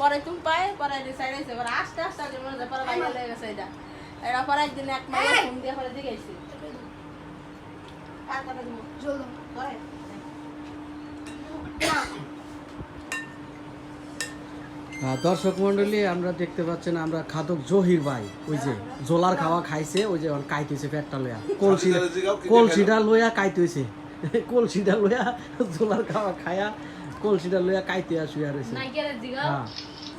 পরে তুমি পায় পরে হয়েছে পরে আস্তে আস্তে মনে হয় পরে ভাইরাল হয়ে গেছে এটা। এটা পরে একদিন এক মাইলে ফোন দিয়ে পরে জিজ্ঞাসি আর কথা দিব? জল পরে দর্শক মন্ডলী আমরা দেখতে পাচ্ছেন আমরা খাদক জহির ভাই ওই যে জোলার খাওয়া খাইছে ওই যে কাইতেছে পেটটা লইয়া। কলসি কলসিটা লইয়া কাইতেছে। কলসিটা লইয়া জোলার খাওয়া খায়া কলসিটা লইয়া কাইতে শুয়ে রয়েছে হ্যাঁ।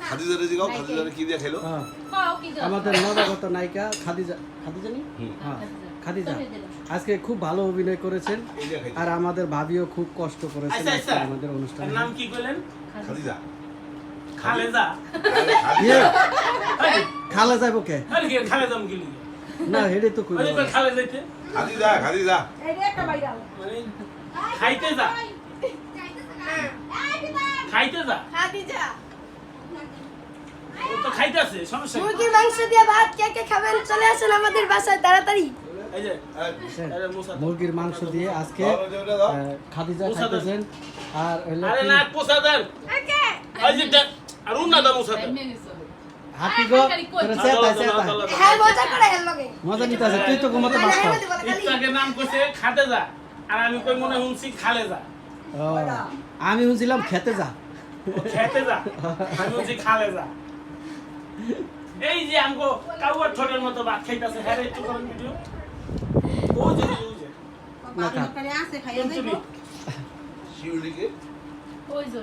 খাদিজারে জিগাও খাদিজারে কি দিয়ে খেলো হ্যাঁ। দাও আমাদের নবাগত নায়িকা খাদিজা খাদিজা নি? হ্যাঁ খাদিজা। আজকে খুব ভালো অভিনয় করেছেন আর আমাদের ভাবিও খুব কষ্ট করেছেন আচ্ছা, আচ্ছা। আমাদের অনুষ্ঠানে। নাম কি কইলেন? খাদিজা। খালেজা। ইয়ে, খালা যাইব কে? কি না হেডে তো কই খালে যাইতে খাদিজা খাদিজা। এইটা একটা ভাইরাল মানে খাইতে যা। খাইতে যা খাদিজা। ও তো খাইতেছে সমস্যা মুরগির মাংস দিয়ে ভাত কে কে খাবেন? চলে আসুন আমাদের বাসায় তাড়াতাড়ি। এই যে আরে মুসা মুরগির মাংস দিয়ে আজকে খাদিজা খাইতেছেন। আর না যে উন্না হ্যাঁ মজা করে হেল লগে। মজা নিতে আছে তুই তো ঘুমাতে পারছ। ইত্তাকে নাম কইছে খাতে যা আর আমি কই মনে শুনছি খালে যা আমি শুনছিলাম খেতে যা। ও খেতে যা। আমি বলছি খালে যা। এই যে আমগো কাউয়ার ঠোঁটের মতো ভাত খাইতাছে হ্যাঁ একটু করেন ভিডিও। ও যে ওই যে। না, করে আছে খাইয়া তুমি যাইবো শিউলিকে ওই যে।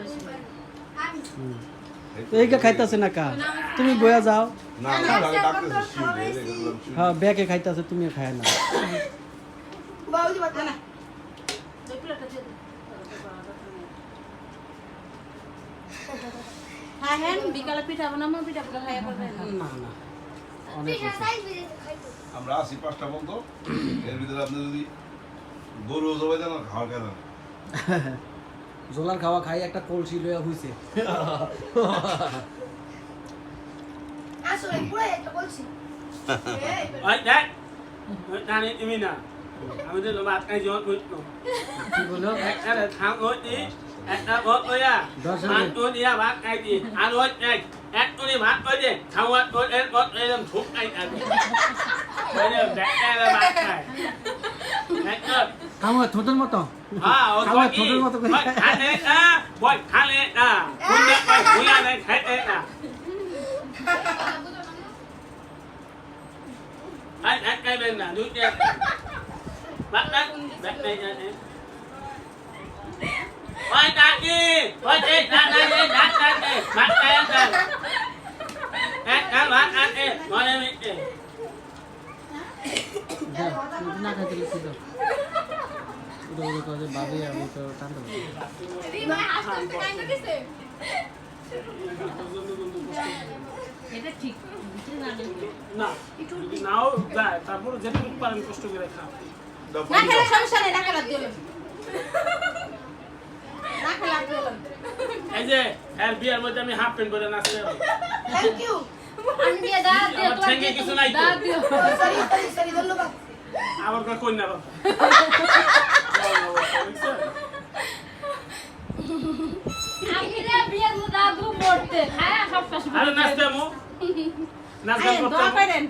তো এইটা খাইতাছে না কা? তুমি বয়া যাও। না হ্যাঁ ব্যাগে খাইতাছে তুমি খায় না বাবুজি বাতা না দুই প্লেটটা দিয়ে হ্যাঁ হ্যাঁ বিকালে পিঠা বানাবো পিঠা পুরো খাইয়া করবেন না না। আমরা আসি পাঁচটা পর্যন্ত এর ভিতরে আপনি যদি গরু জবাই দেন আর খাওয়ার খাই দেন জোলার খাওয়া খাই একটা কলসি লইয়া হইছে আসলে পুরো একটা বলছি এই, দেখ ওই না নি না। আমি তো ভাত খাই জল কই তো কি বলো? একটা থাম ওই দি। একটা বত ওয়া দশ ভাত মিনিট। তো দিয়া ভাত খাই দি আর ওই এক এক তো ভাত ওই দে খাওয়া ওই এর বত এই দম থুক খাই আর ওই যে ব্যাটা ভাত খাই একটা কামা ঠোঁটের মতো হ্যাঁ ও খাওয়া তো কি ঠোঁটের মতো করে ওই খালে না বই খালে না কুন্ডা বই কুয়া না খাইতে না ai ai cái bên là núi đen bắt đất đất này này này đi ta đây đi đất đây đi bắt đây đây đất đó bắt ăn đi ngồi đây đi না খাইতে কাজে বাবে আমি তো টানতে এটা ঠিক। না? না নাও যায় তারপর যেটুকু পারেন কষ্ট করে খাও। না খেলে সমস্যা নেই না না। এই যে এর বিয়ের মধ্যে আমি হাফ প্যান্ট পরে নাচতে থ্যাংক ইউ আমি কিছু নাই তো। দিও সরি সরি সরি ধন্যবাদ। আমার কই কন্যা বাবা। আমি রে বিয়ের মধ্যে দাঁত মরতে খায়া সব শেষ আরে নাচতে আমো নাচ করতে দোয়া। করেন।